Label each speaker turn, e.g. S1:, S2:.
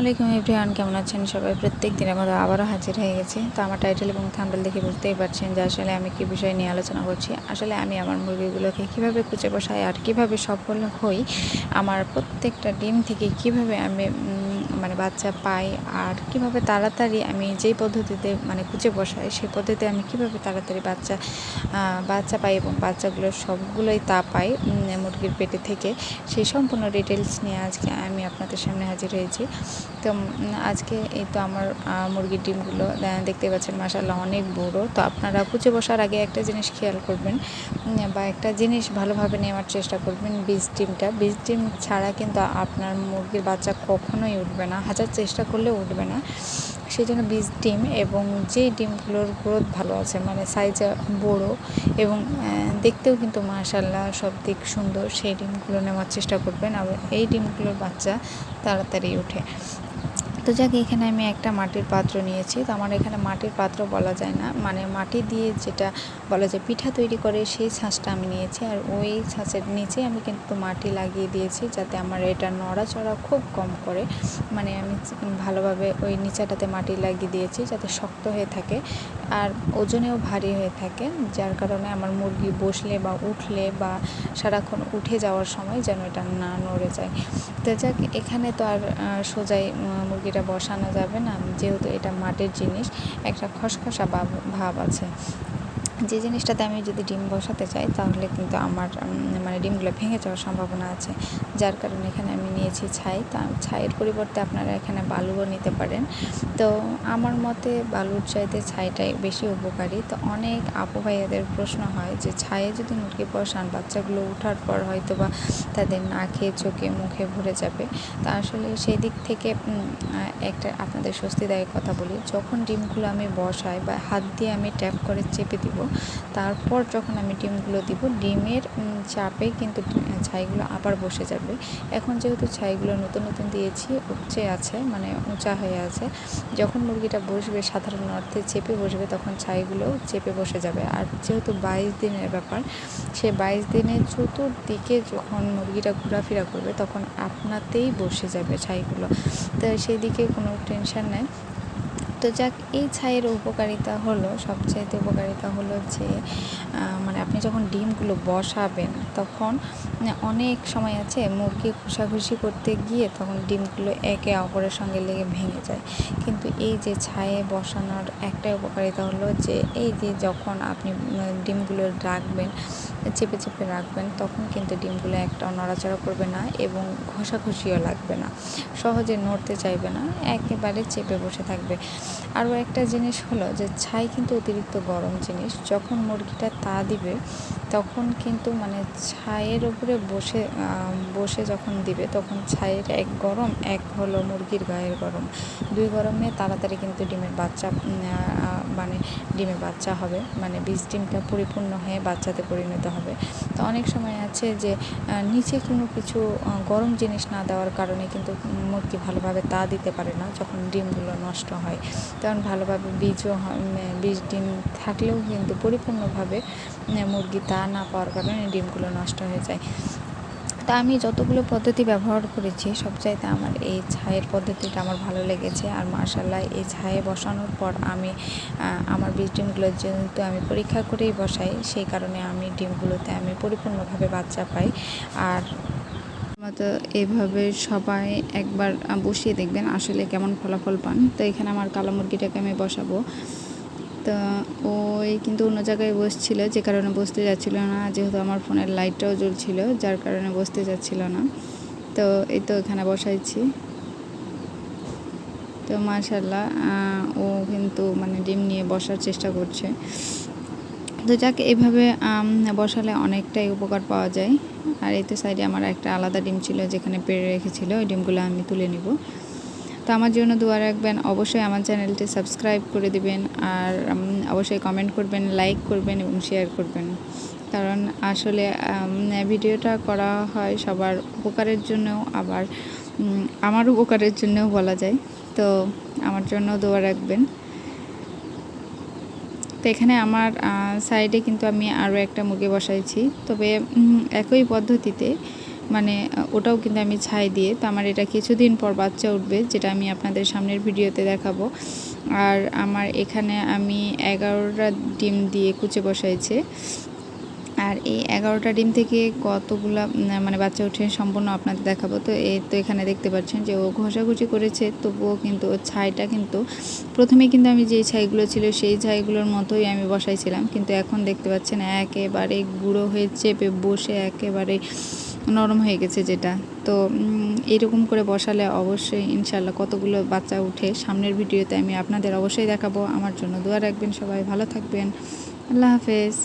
S1: আলাইকুম এভরিওয়ান, কেমন আছেন সবাই? প্রত্যেক দিন মতো আবারও হাজির হয়ে গেছি। তো আমার টাইটেল এবং থাম্বেল দেখে বুঝতেই পারছেন যে আসলে আমি কী বিষয় নিয়ে আলোচনা করছি। আসলে আমি আমার মুরগিগুলোকে কীভাবে কুচে বসাই আর কীভাবে সফল হই, আমার প্রত্যেকটা ডিম থেকে কীভাবে আমি মানে বাচ্চা পাই আর কীভাবে তাড়াতাড়ি আমি যেই পদ্ধতিতে মানে কুচে বসাই, সেই পদ্ধতিতে আমি কীভাবে তাড়াতাড়ি বাচ্চা বাচ্চা পাই এবং বাচ্চাগুলো সবগুলোই তা পাই মুরগির পেটে থেকে, সেই সম্পূর্ণ ডিটেলস নিয়ে আজকে আমি আপনাদের সামনে হাজির হয়েছি। তো আজকে এই তো আমার মুরগির ডিমগুলো দেখতে পাচ্ছেন মাসাল্লাহ অনেক বড়। তো আপনারা কুচে বসার আগে একটা জিনিস খেয়াল করবেন বা একটা জিনিস ভালোভাবে নেওয়ার চেষ্টা করবেন বীজ ডিমটা। বীজ ডিম ছাড়া কিন্তু আপনার মুরগির বাচ্চা কখনোই উঠবে না হাজার চেষ্টা করলে উঠবে না। সেই জন্য বীজ ডিম এবং যে ডিমগুলোর গ্রোথ ভালো আছে মানে সাইজ বড় এবং দেখতেও কিন্তু মাশাল্লাহ সব দিক সুন্দর, সেই ডিমগুলো নেওয়ার চেষ্টা করবেন। আর এই ডিমগুলোর বাচ্চা তাড়াতাড়ি ওঠে তো যাক এখানে আমি একটা মাটির পাত্র নিয়েছি। তো আমার এখানে মাটির পাত্র বলা যায় না। মানে মাটি দিয়ে যেটা বলা যায় পিঠা তৈরি করে সেই ছাঁচটা আমি নিয়েছি। আর ওই ছাঁচের নিচে আমি কিন্তু মাটি লাগিয়ে দিয়েছি যাতে আমার এটা নড়াচড়া খুব কম করে। মানে আমি ভালোভাবে ওই নিচাটাতে মাটি লাগিয়ে দিয়েছি যাতে শক্ত হয়ে থাকে আর ওজনেও ভারী হয়ে থাকে। যার কারণে আমার মুরগি বসলে বা উঠলে বা সারাক্ষণ উঠে যাওয়ার সময় যেন এটা না নড়ে যায়। তো যাক এখানে তো আর সোজাই উম, মুরগিটা বসানো যাবে না যেহেতু এটা মাটির জিনিস একটা খসখসা ভাব আছে। যে জিনিসটাতে আমি যদি ডিম বসাতে চাই, তাহলে কিন্তু আমার মানে ডিমগুলো ভেঙে যাওয়ার সম্ভাবনা আছে। যার কারণে এখানে আমি নিয়েছি ছাই। তা, ছাইয়ের পরিবর্তে আপনারা এখানে বালুও নিতে পারেন। তো আমার মতে বালুর চাইতে ছাইটাই বেশি উপকারী। তো অনেক আপু ভাইয়াদের প্রশ্ন হয় যে ছায়ে যদি মুরগি বসান, বাচ্চাগুলো ওঠার পর হয়তো বা তাদের নাকে, চোখে, মুখে ভরে যাবে। তা আসলে সেই দিক থেকে একটা আপনাদের স্বস্তিদায়ক কথা বলি। যখন ডিমগুলো আমি বসাই বা হাত দিয়ে আমি ট্যাপ করে চেপে দিব তারপর যখন আমি ডিমগুলো দিব, ডিমের চাপে কিন্তু ছাইগুলো আবার বসে যাবে। এখন যেহেতু ছাইগুলো নতুন নতুন দিয়েছি, উপচে আছে মানে উঁচা হয়ে আছে, যখন মুরগিটা বসবে, সাধারণ অর্থে চেপে বসবে, তখন ছাইগুলো চেপে বসে যাবে। আর যেহেতু বাইশ দিনের ব্যাপার, সে বাইশ দিনের চতুর্দিকে যখন মুরগিটা ঘোরাফেরা করবে, তখন আপনাতেই বসে যাবে ছাইগুলো। তো সেই দিকে কোনো টেনশন নেই। তো যাক, এই ছাইয়ের উপকারিতা হলো, সবচাইতে উপকারিতা হলো যে মানে আপনি যখন ডিমগুলো বসাবেন, তখন মানে অনেক সময় আছে মুরগি ঘষাঘষি করতে গিয়ে তখন ডিমগুলো একে অপরের সঙ্গে লেগে ভেঙে যায়। কিন্তু এই যে ছায়ে বসানোর একটাই উপকারিতা হলো যে, এই যে যখন আপনি ডিমগুলো রাখবেন চেপে চেপে রাখবেন, তখন কিন্তু ডিমগুলো একটাও নড়াচড়া করবে না এবং ঘষাঘষিও লাগবে না। সহজে নড়তে চাইবে না, একেবারে চেপে বসে থাকবে। আরও একটা জিনিস হলো যে ছাই কিন্তু অতিরিক্ত গরম জিনিস, যখন মুরগিটা তা দিবে তখন কিন্তু মানে ছাইয়ের উপরে বসে বসে যখন দিবে, তখন ছাইয়ের এক গরম, এক হলো মুরগির গায়ের গরম। দুই গরমে তাড়াতাড়ি কিন্তু ডিমের বাচ্চা মানে ডিমের বাচ্চা হবে। মানে বীজ ডিমটা পরিপূর্ণ হয়ে বাচ্চাতে পরিণত হবে। তো অনেক সময় আছে যে নিচে কোনো কিছু গরম জিনিস না দেওয়ার কারণে কিন্তু মুরগি ভালোভাবে তা দিতে পারে না যখন ডিমগুলো নষ্ট হয়। তখন ভালোভাবে বীজও বীজ ডিম থাকলেও কিন্তু পরিপূর্ণভাবে মুরগি তা না পাওয়ার কারণে ডিমগুলো নষ্ট হয়ে যায়। তা আমি যতগুলো পদ্ধতি ব্যবহার করেছি সবচাইতে আমার এই ছায়ের পদ্ধতিটা আমার ভালো লেগেছে। আর মার্শাল্লাহ এই ছায়ে বসানোর পর আমি আমার বীজ ডিমগুলো যেহেতু আমি পরীক্ষা করেই বসাই, সেই কারণে আমি ডিমগুলোতে আমি পরিপূর্ণভাবে বাচ্চা পাই। আর মতো এভাবে সবাই একবার বসিয়ে দেখবেন আসলে কেমন ফলাফল পান। তো এখানে আমার কালো মুরগিটাকে আমি বসাবো। তো ওই কিন্তু অন্য জায়গায় বসছিল, যে কারণে বসতে যাচ্ছিল না, যেহেতু আমার ফোনের লাইটটাও জ্বলছিল, যার কারণে বসতে যাচ্ছিল না। তো এই তো এখানে বসাইছি। তো মাশাল্লাহ ও কিন্তু মানে ডিম নিয়ে বসার চেষ্টা করছে। তো যাক এইভাবে বসালে অনেকটাই উপকার পাওয়া যায়। আর এই তো সাইডে আমার একটা আলাদা ডিম ছিল, যেখানে পেড়ে রেখেছিল, ওই ডিমগুলো আমি তুলে নিব। তো আমার জন্য দোয়া রাখবেন। অবশ্যই আমার চ্যানেলটি সাবস্ক্রাইব করে দিবেন আর অবশ্যই কমেন্ট করবেন লাইক করবেন এবং শেয়ার করবেন। কারণ আসলে ভিডিওটা করা হয় সবার উপকারের জন্যও, আবার আমার উপকারের জন্যও বলা যায়। তো আমার জন্য দোয়া রাখবেন। তো এখানে আমার সাইডে কিন্তু আমি আরও একটা মুরগি বসাইছি। তবে একই পদ্ধতিতে মানে ওটাও কিন্তু আমি ছাই দিয়ে, তো আমার এটা কিছুদিন পর বাচ্চা উঠবে, যেটা আমি আপনাদের সামনের ভিডিওতে দেখাবো। আর আমার এখানে আমি এগারোটা ডিম দিয়ে কুচে বসাইছে। আর এই এগারোটা ডিম থেকে কতগুলা মানে বাচ্চা উঠে সম্পূর্ণ আপনাদের দেখাবো। তো এই তো এখানে দেখতে পাচ্ছেন যে ও ঘষাঘষি করেছে, তবুও কিন্তু ছাইটা কিন্তু, প্রথমে কিন্তু আমি যেই ছাইগুলো ছিল সেই ছাইগুলোর মতোই আমি বসাইছিলাম। কিন্তু এখন দেখতে পাচ্ছেন একেবারে গুঁড়ো হয়ে চেপে বসে, একেবারে নরম হয়ে গেছে যেটা। তো এরকম করে বসালে অবশ্যই ইনশাল্লাহ কতগুলো বাচ্চা উঠে সামনের ভিডিওতে আমি আপনাদের অবশ্যই দেখাবো। আমার জন্য দোয়া রাখবেন সবাই, ভালো থাকবেন। আল্লাহ হাফেজ।